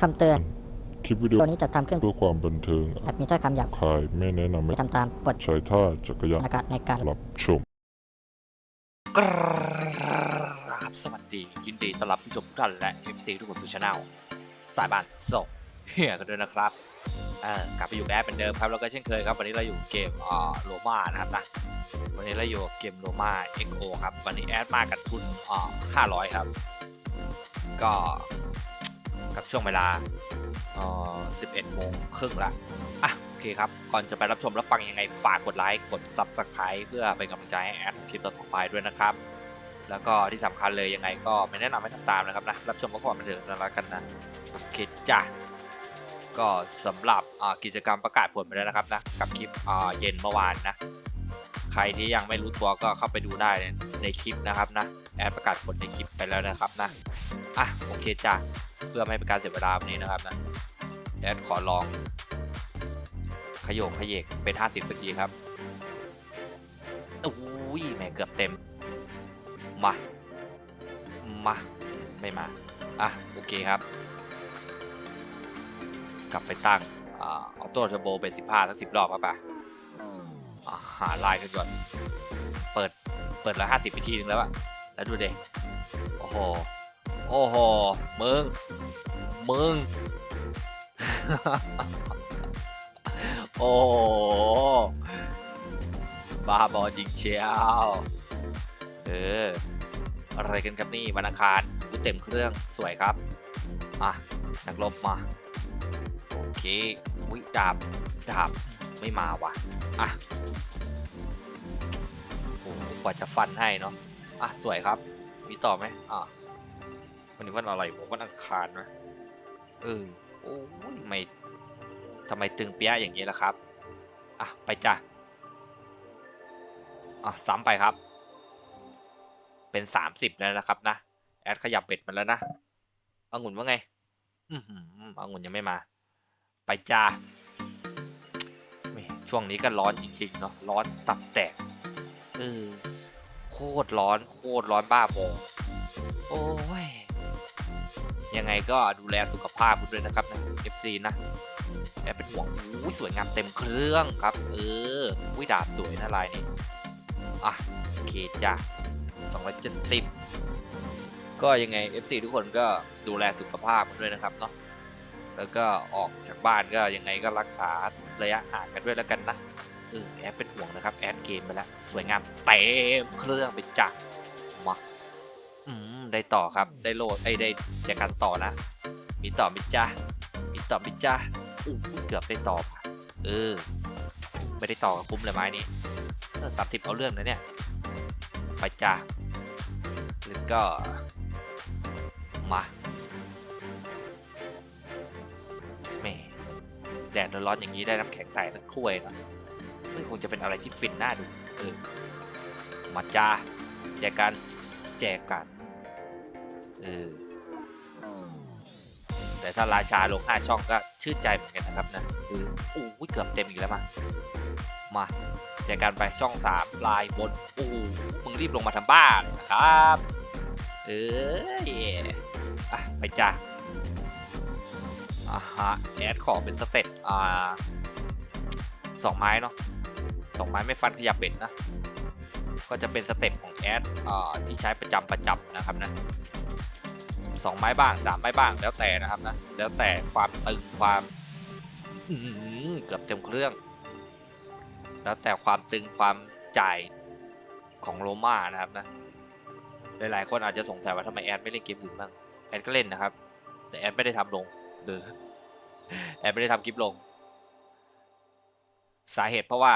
คำเตือน คลิปวิดีโอตัวนี้จะทำขึ้นเพื่อความบันเทิงอาจมีถ้อยคำหยาบคายไม่แนะนำให้ไม่ทำตามบทใช้ท่าจักรยานในการในการรับชม กราบสวัสดี ยินดีต้อนรับผู้ชมทุกท่านและ FC ทุกคนสู่ช anel สายบ้านส่งเฮียกันด้วยนะครับเอ่อ กลับไปอยู่แอปเป็นเดิมครับแล้วก็เช่นเคยครับวันนี้เราอยู่เกมอ่าโรมานะครับนะวันนี้เราอยู่เกมโรมา XO ครับวันนี้แอดมากับทุนอ่า500ครับ ก็กับช่วงเวลาเอ่อ11โมงครึ่งละอะโอเคครับ ก่อนจะไปรับชมรับฟังยังไงฝากกดไลค์กด Subscribe เพื่อเป็นกำลังใจให้แอดคลิปต่อไปด้วยนะครับ แล้วก็ที่สำคัญเลยยังไงก็ไม่แนะนำให้ทำตามนะครับนะรับชมก็ก่อนมาเถอะนะแล้วกันนะโอเคจ้ะ ก็สำหรับกิจกรรมประกาศผลไปแล้วนะครับนะกับคลิปเย็นเมื่อวานนะใครที่ยังไม่รู้ตัวก็เข้าไปดูได้ในคลิปนะครับนะแอดประกาศผลในคลิปไปแล้วนะครับนะอะโอเคจ้ะเพื่อไม่ให้เป็นการเสียเวลาวันนี้นะครับนะแอดขอลอง ขยโยกขยเยกเป็น 50สักทีครับอุ้ยแม่เกือบเต็มมามาไม่มาอะโอเคครับ กลับไปตั้งออโต้เทอร์โบเป็นสิบห้าทั้งสิบรอบครับป่ะอ่าหาลายกันก่อนเปิดเปิดละห้าสิบไปทีนึงแล้วอะแล้วดูเด็โอ้โหโอ้โหมึงมึงโอ้บ้าบอจริงเชียวเอออะไรกันครับนี่วันอังคารดูเต็มเครื่องสวยครับอะนักลบมา เคอุ้ยดาบดาบไม่มาว่ะอะโอ้โหกว่าจะฟันให้เนาะอะสวยครับ มีต่อไหมอะวันนี้วันอะไรผมวันอังคารนะเออโอ้ยไม่ทำไมตึงเปี้ยะอย่างนี้ล่ะครับอะไปจ้ะอะซ้ำไปครับ เป็นสามสิบแล้วนะครับนะแอดขยับเบ็ดมาแล้วนะองุ่นว่าไง อือหือองุ่นยังไม่มา ไปจ้าช่วงนี้ก็ร้อนจริงๆเนาะร้อนตับแตกเออโคตรร้อนโคตรร้อนบ้าบอโอ้ยยังไงก็ดูแลสุขภาพคุณด้วยนะครับนะ FC นะแอบเป็นห่วงอุ้สวยงามเต็มเครื่องครับ เอออุ้ยดาบสวยนะลายนี้อะโอเคจ้ะ270 ก็ยังไง FC ทุกคนก็ดูแลสุขภาพกันด้วยนะครับเนาะ แล้วก็ออกจากบ้านก็ยังไงก็รักษาระยะห่างกันด้วยแล้วกันนะเออแอดเป็นห่วงนะครับ แอดเกมไปแล้ว สวยงามเต็มเครื่องไปจ้ะมาอืมได้ต่อครับได้โหลดไอ้ได้แจกันต่อนะ มีต่อมิจ้ามีต่อมิจ้าอู้เกือบได้ต่อเออ ไม่ได้ต่อกับคุ้มเลยไม้นี้สามสิบเอาเรื่องนะเนี่ยไปจ้าแล้วก็มา แดดร้อนๆอย่างนี้ได้น้ำแข็งใสสักถ้วยนะนี่คงจะเป็นอะไรที่ฟินน่าดูเออมาจ้าแจกันแจกันเออแต่ถ้าราชาลง5ช่องก็ชื่นใจเหมือนกันนะครับนะเออโอ้เกือบเต็มอีกแล้วมามาแจกันไปช่อง3ลายบนโอ้มึงรีบลงมาทำบ้าเลยนะครับ เอออะไปจ้า อ่าฮะแอดขอเป็นสเต็ปอ่าสองไม้เนาะสองไม้ไม่ฟันขยับเบ็ดนะ ก็จะเป็นสเต็ปของแอดอ่าที่ใช้ประจำประจำนะครับนะสองไม้บ้างสามไม้บ้างแล้วแต่นะครับนะแล้วแต่ความตึงความเกือบเต็มเครื่อง แล้วแต่ความตึงความจ่ายของโรม่านะครับนะหลายๆคนอาจจะสงสัยว่าทำไมแอดไม่เล่นเกมอื่นบ้างแอดก็เล่นนะครับ แต่แอดไม่ได้ทำลง เออแอดไม่ได้ทำคลิปลง สาเหตุเพราะว่า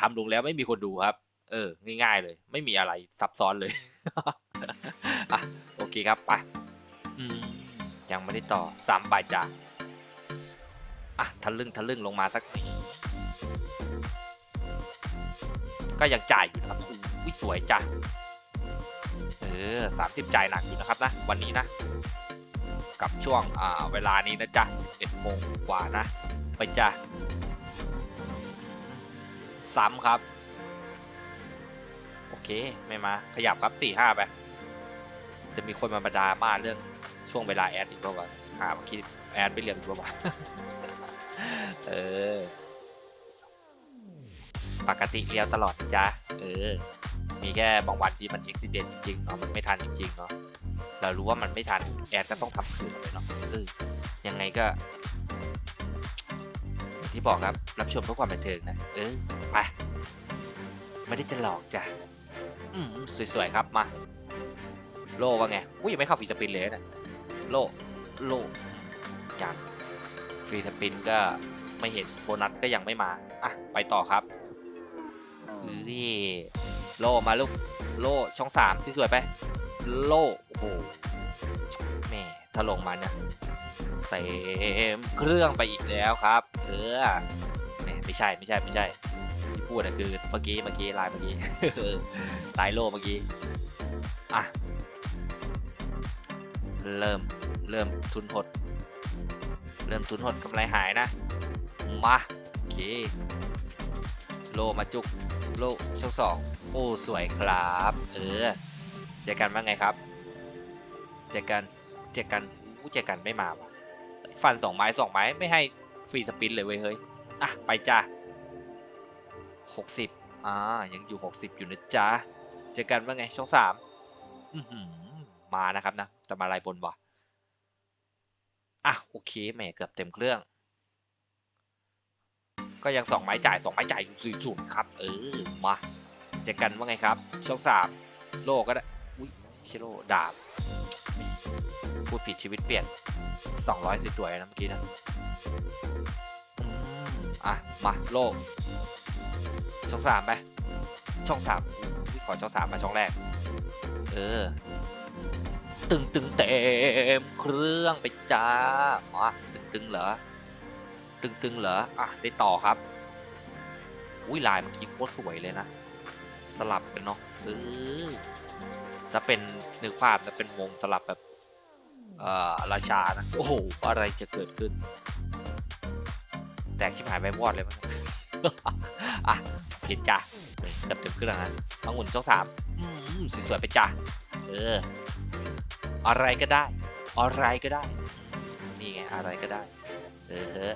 ทำลงแล้วไม่มีคนดูครับ เออ ง่ายๆเลย ไม่มีอะไรซับซ้อนเลยอโอเคครับไปยังไม่ได้ต่อสามใบจ้าอะทะลึ่งทะลึ่งลงมาสักทีก็ยังจ่ายอยู่นะครับอุ้ยสวยจ้ะเออสามสิบจ่ายหนักอยู่นะครับนะ วันนี้นะ กับช่วงเวลานี้นะจ๊ะ 11โมงกว่านะ ไปจ้ะ ซ้ำครับ โอเค ไม่มา ขยับครับสี่ห้าไป จะมีคนมาบรรดามาเรื่องช่วงเวลาแอดอีกเปล่าวะหาเมื่อกี้แอดไม่เรียกอีกเปล่าวะเออ ปกติเลี้ยวตลอดจ้ะ เออ มีแค่บางวันที่มันอุบิเหตุจริงๆเนาะ มันไม่ทันจริงๆเนาะ เรารู้ว่ามันไม่ทันแอดก็ต้องทำคืนเลยเนาะเออยังไงก็อย่างที่บอกครับรับชมเพื่อความบันเทิงนะเออไปไม่ได้จะหลอกจ้ะอืมสวยๆครับมาโลว่าไงอุ้ยยังไม่เข้าฟรีสปินเลยนะโลโลจังฟรีสปินก็ไม่เห็นโบนัสก็ยังไม่มาอะไปต่อครับนี่โลมาลูกโลช่องสามสวยๆไปโล โอ้แม่ถ้าลงมาเนี่ยเต็มเครื่องไปอีกแล้วครับ เออแม่ไม่ใช่ไม่ใช่ไม่ใช่ ที่พูดอะคือเมื่อกี้เมื่อกี้ลน์เมื่อกี้ลน์โลเมื่อกี้อะเริ่มเริ่มทุนหด เริ่มทุนหดกำไรหายนะ มาโอเคโลมาจุกโลช่องสองโอ้สวยครับ เออเจอกันว่าไงครับ เจอกันเจอกันอู้เจอกันไม่มาว่ะฟันสองไม้สองไม้ไม่ให้ฟรีสปินเลยเว้ยเฮ้ยอะไปจ้าหกสิบอ่ายังอยู่หกสิบอยู่นะจ๊ะเจอกันว่าไงช่องสามอื้อหือมานะครับนะแต่มาลายบนวะอะโอเคแหมเกือบเต็มเครื่อง ก็ยังสองไม้จ่ายสองไม้จ่ายอยู่สี่ศูนย์ครับ เออมาเจอกันว่าไงครับช่องสามโลก็ได้อุ้ยเชโร่ดาบ พูดผิดชีวิตเปลี่ยนสองร้อยสวยๆนะเมื่อกี้นะอืมอะ มาโลก ช่องสามไป ช่องสามขอช่องสามมาช่องแรก เออ ตึงตึงเต็มเครื่องไปจ้ามาตึงตึงเหรอ ตึงตึงเหรอ อะ ได้ต่อครับ อุ้ยลายเมื่อกี้โคตรสวยเลยนะ สลับกันเนาะเออถ้าเป็นนึกภาพจะเป็นวงสลับแบบ ราชานะ โอ้โห อะไรจะเกิดขึ้น แตกชิบหายไปวอดเลยมั้งอะผิดจ้ะเกือบถึงขึ้นแล้วนะมังุ่นช่องสามอืมสวยๆไปจ้ะเออ อะไรก็ได้ อะไรก็ได้ นี่ไง อะไรก็ได้ เออเฮ้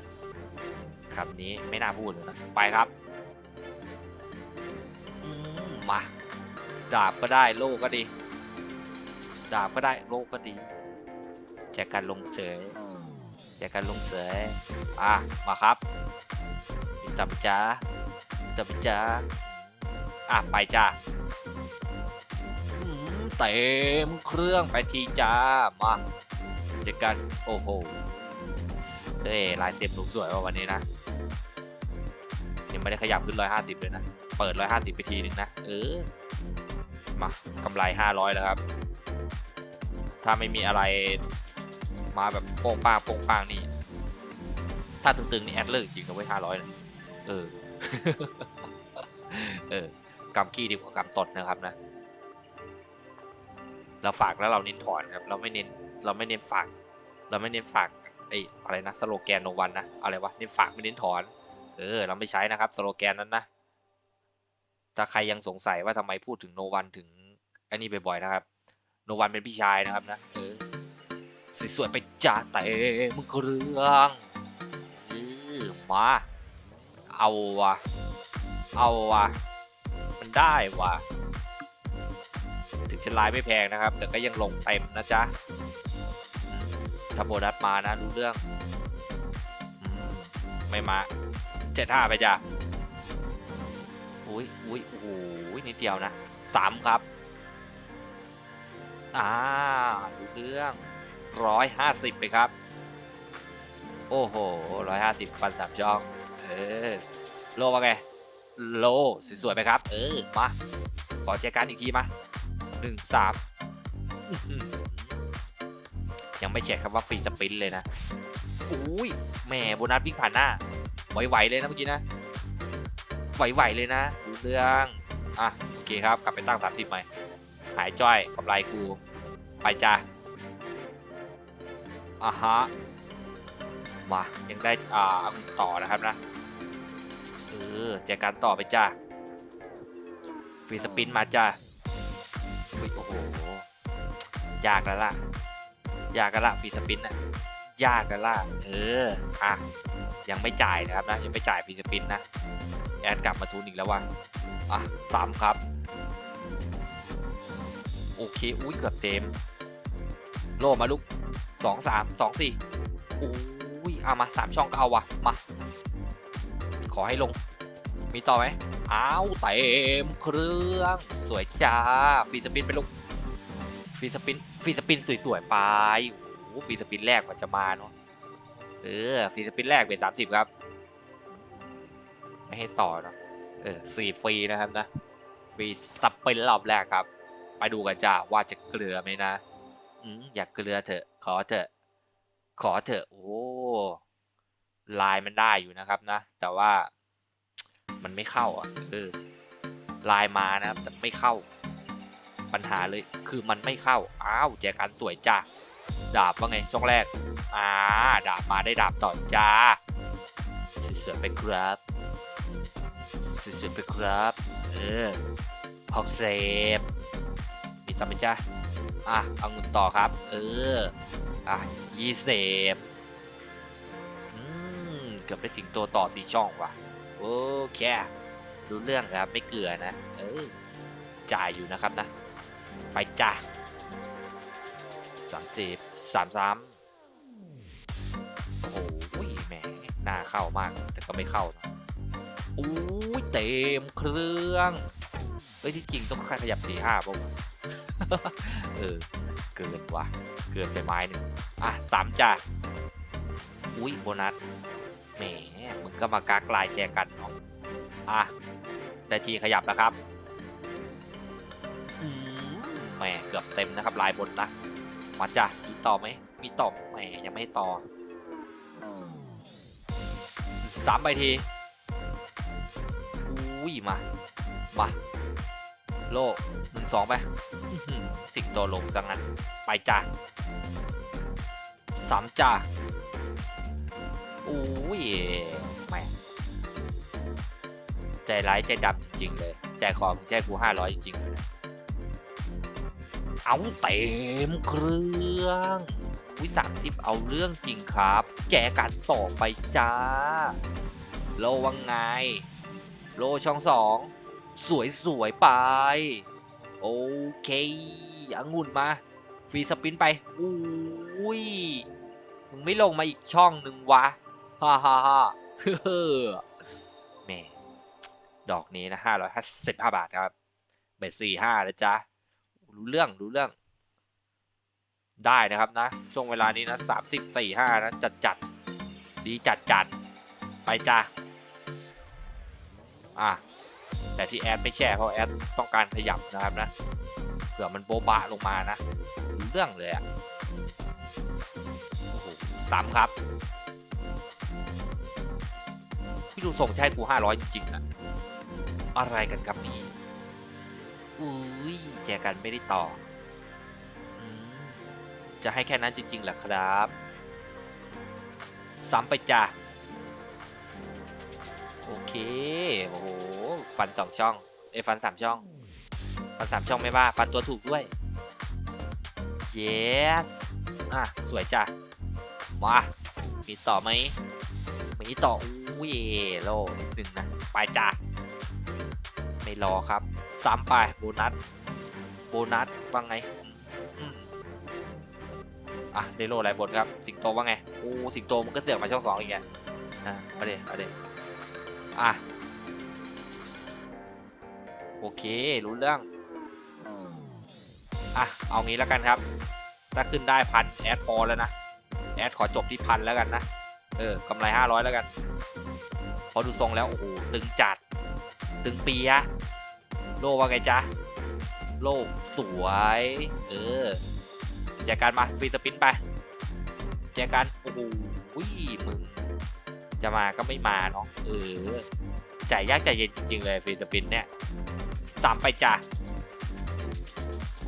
คำนี้ไม่น่าพูดเลยนะ ไปครับอืมมา ดาบก็ได้ โล่ก็ดี ดาบก็ได้ โล่ก็ดี แจกกันลงเสยแจกกันลงเสยอะมาครับจับจ้าจับจ้าอะไปจ้าเต็มเครื่องไปทีจ้ามาจอกันโอ้โหเฮ้ยลายเต็มลุกสวยว่ะวันนี้นะยังไม่ได้ขยับขึ้นร้อยห้าสิบเลยนะ เปิดร้อยห้าสิบไปทีหนึ่งนะ เออ มากำไรห้าร้อยแล้วครับ ถ้าไม่มีอะไร มาแบบโป้งปางโป้งปางนี่ ถ้าตึงๆนี่แอดเลิกจริงนะเว้ยห้าร้อยนะเออ เออกำกี้ดีกว่ากำตดนะครับนะ เราฝากแล้วเราเน้นถอนครับ เราไม่เน้น เราไม่เน้นฝาก เราไม่เน้นฝากไอ้อะไรนะสโลแกนโนวันนะอะไรวะเน้นฝากไม่เน้นถอน เออ เราไม่ใช้นะครับสโลแกนนั้นนะถ้าใครยังสงสัยว่าทำไมพูดถึงโนวันถึงอันนี้บ่อยๆนะครับ โนวันเป็นพี่ชายนะครับนะ เออ สวยๆไปจ้าเต็มเครื่องมา เอาวะ เอาวะ มันได้วะ ถึงจะลายไม่แพงนะครับ แต่ก็ยังลงเต็มนะจ๊ะถ้าโบนัสมานะรู้เรื่อง ไม่มาเจ็ดห้าไปจ้ะอุ้ยอุ้ยโอ้โหนิดเดียวนะสามครับ อ่ารู้เรื่อง ร้อยห้าสิบไปครับ โอ้โหร้อยห้าสิบฟันสามช่อง เออ โลว่าไง โล สวยๆไปครับ เออ มา ขอแจกันอีกทีมาหนึ่งสามยังไม่เช็คคำว่าฟรีสปินเลยนะอุ้ยแหม่โบนัสวิ่งผ่านหน้า ไหวๆเลยนะเมื่อกี้นะ ไหวๆเลยนะดูเรื่องอะโอเคครับ กลับไปตั้งสามสิบใหม่ หายจ้อยกำไรกู ไปจ้า อะฮะ มา ยังได้ อ่า ต่อนะครับนะ เออแจกกันต่อไปจ้าฟรีสปินมาจ้าอุ๊ยโอ้โห ยากแล้วล่ะ ยากแล้วล่ะฟรีสปินน่ะยากแล้วล่ะ เออ อะ ยังไม่จ่ายนะครับนะ ยังไม่จ่ายฟรีสปินนะ แอดกลับมาทุนอีกแล้วว่ะ อะสามครับ โอเค อุ้ยเกือบเต็ม โลมาลูก สองสามสองสี่อุ้ยเอามาสามช่องก็เอาวะมา ขอให้ลง มีต่อไหมอ้าวเต็มเครื่องสวยจ้าฟรีสปินไปลูกฟรีสปินฟรีสปินสวยๆไปโอ้ฟรีสปินแรกกว่าจะมาเนาะเออฟรีสปินแรกเป็นสามสิบครับ ไม่ให้ต่อเนาะเออสี่ฟรีนะครับนะฟรีสปินรอบแรกครับ ไปดูกันจ้าว่าจะเกลือไหมนะ อยากเกลือเถอะ ขอเถอะ ขอเถอะ โอ้ลายมันได้อยู่นะครับนะ แต่ว่ามันไม่เข้าอะเออลายมานะครับ แต่ไม่เข้า ปัญหาเลยคือมันไม่เข้า อ้าวแจกันสวยจ้าดาบว่าไงช่องแรก อ่า ดาบมาได้ดาบต่อจ้าสวยๆไปครับสวยๆไปครับ เออพอกเซฟ มีต่อไหมจ้าอะเอาเงินต่อครับ เออ อะยี่เซฟอืม เกือบได้สิงโตต่อสี่ช่องว่ะ โอเครู้เรื่องครับไม่เกลือนะ เออ จ่ายอยู่นะครับนะ ไปจ้าสามสิบสามสามโอ้ยแหมน่าเข้ามาก แต่ก็ไม่เข้านะอู้ยเต็มเครื่องเอ้ยที่จริงต้องค่าขยับสี่ห้าป่ะ เออ เกินว่ะ เกินไปไม้หนึ่งอะสามจ้าอุ้ยโบนัส แหม มึงก็มากักลายแจกันเนาะอะ ได้ทีขยับแล้วครับอืมแหม เกือบเต็มนะครับ ลายบนนะมาจ้ะมีต่อไหม มีต่อแหม ยังไม่ให้ต่อสามใบที อุ้ยมา มา โลหนึ่งสองไปสิงโตลงซะงั้น ไปจ้ะสามจ้าอุ้ยแม่ใจร้ายใจดำจริงๆเลย ใจคอมึงใจกูห้าร้อยจริงๆเลยเอาเต็มเครื่องวิสามสิบเอาเรื่องจริงครับ แจกันต่อไปจ้า โลวังไง โลช่องสอง สวยสวยๆไป โอเคองุ่นมา ฟรีสปินไป อุ้ย มึงไม่ลงมาอีกช่องหนึ่งวะ ฮ่าฮ่าฮ่าเฮ้อแม่ดอกนี้นะห้าร้อยห้าสิบห้าบาทครับ เบสี่ห้านะจ๊ะ รู้เรื่องรู้เรื่อง ได้นะครับนะ ช่วงเวลานี้นะสามสิบสี่ห้านะ จัดจัดดีจัดจัดไปจ้ะอะ แต่ที่แอดไม่แช่เพราะแอดต้องการขยับนะครับนะเผื่อมันโบบะลงมานะเรื่องเลยอะโอ้โหซ้ำครับ พี่ดูส่งใช่กูห้าร้อยจริงๆอะอะไรกันครับนี่อุ้ยแจกันไม่ได้ต่อ จะให้แค่นั้นจริงๆเหรอครับซ้ำไปจ้ะ โอเค โอ้โห ฟันสองช่องเอฟันสามช่อง ฟันสามช่องไม่ว่า ฟันตัวถูกด้วย yes อะ สวยจ้ะ มา มีต่อไหม มีต่ออุ้ยโลนิดนึงนะ ไปจ้ะ ไม่รอครับ ซ้ำไปโบนัส โบนัสว่าไงอะได้โลอะไรบนครับ สิงโตว่าไง โอ้ สิงโตมันก็เสือกมาช่องสองอีกไงอะเอาเดี๋ยวเอาเดี๋ยวอะ โอเค รู้เรื่อง อะ เอางี้แล้วกันครับ ถ้าขึ้นได้พันแอดพอแล้วนะ แอดขอจบที่พันแล้วกันนะ เออกำไรห้าร้อยแล้วกัน พอดูทรงแล้ว โอ้โห ตึงจัด ตึงปีอะโลว่าไงจ๊ะ โลสวย เออแจกการมาฟรีสปินไปแจกการโอ้โหอุ้ยมึง จะมาก็ไม่มาเนาะ เออใจยากใจเย็นจริง ๆ เลยฟรีสปินเนี่ย สามไปจ้ะ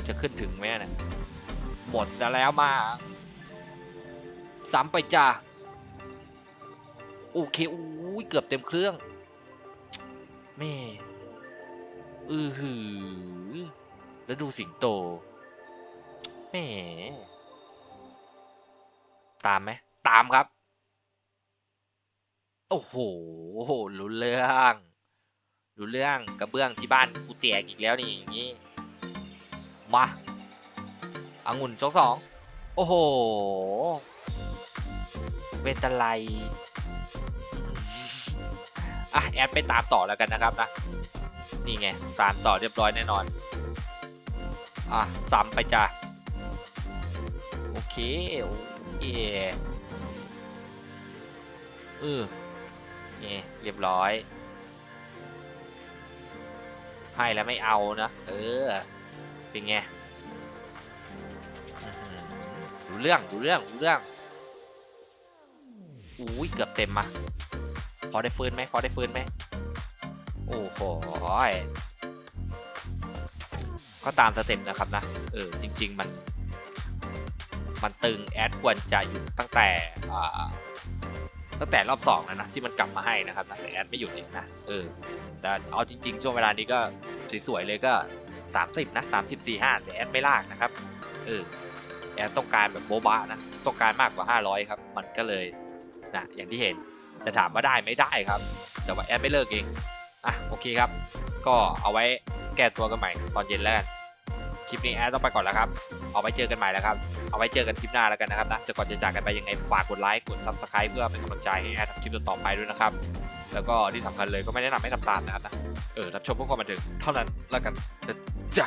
จะขึ้นถึงไหมเนี่ยหมดซะแล้วมาซ้ำไปจ้าโอเคอู้ยเกือบเต็มเครื่องแม่อือหือแล้วดูสิงโตแหมตามไหมตามครับ โอ้โหรู้เรื่อง รู้เรื่องกระเบื้องที่บ้านกูเตียกอีกแล้วนี่อย่างนี้มาอังุ่นสองสองโอ้โห เวนตาไลอะแอดไปตามต่อแล้วกันนะครับนะนี่ไงตามต่อเรียบร้อยแน่นอนอะซ้ำไปจ้ะโอเคโอเคเออนี่เรียบร้อย ให้แล้วไม่เอานะเออเป็นไงอื้อหือรู้เรื่องรู้เรื่องรู้เรื่องอุ้ยเกือบเต็มมาพอได้ฟื้นไหมพอได้ฟื้นไหมโอ้โหก็ตามสเต็ปนะครับนะเออจริง ๆ มัน มันตึงแอดควรจะอยู่ตั้งแต่อ่า ตั้งแต่รอบสองแล้วนะที่มันกลับมาให้นะครับนะแต่แอดไม่หยุดอีกนะ เออ แต่เอาจริง ๆ ช่วงเวลานี้ก็สวยๆเลยก็ 30 นะ 30 45 แต่แอดไม่ลากนะครับ เออ แอดต้องการแบบโบบะนะ ต้องการมากกว่า 500 ครับ มันก็เลยนะอย่างที่เห็นจะถามว่าได้ไม่ได้ครับ แต่ว่าแอดไม่เลิกเอง อะโอเคครับ ก็เอาไว้แก้ตัวกันใหม่ตอนเย็นแล้วกัน คลิปนี้แอดต้องไปก่อนแล้วครับ เอาไว้เจอกันใหม่แล้วครับ เอาไว้เจอกันคลิปหน้าแล้วกันนะครับนะแต่ก่อนจะจากกันไปยังไงฝากกดไลค์กด subscribe เพื่อเป็นกำลังใจให้แอดทำคลิปต่อๆไปด้วยนะครับ แล้วก็ที่สำคัญเลยก็ไม่แนะนำให้ทำตามนะครับนะ เออรับชมเพื่อความบันเทิงเท่านั้นแล้วกันนะจ้ะ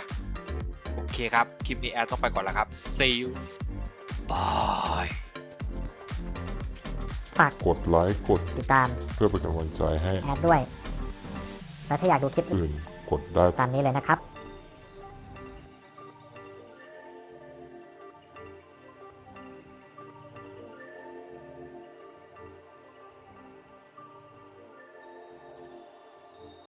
โอเคครับ คลิปนี้แอดต้องไปก่อนแล้วครับ see you bye ฝากกดไลค์กดติดตามเพื่อเป็นกำลังใจให้แอดด้วย และถ้าอยากดูคลิปอื่น กดได้ตามนี้เลยนะครับ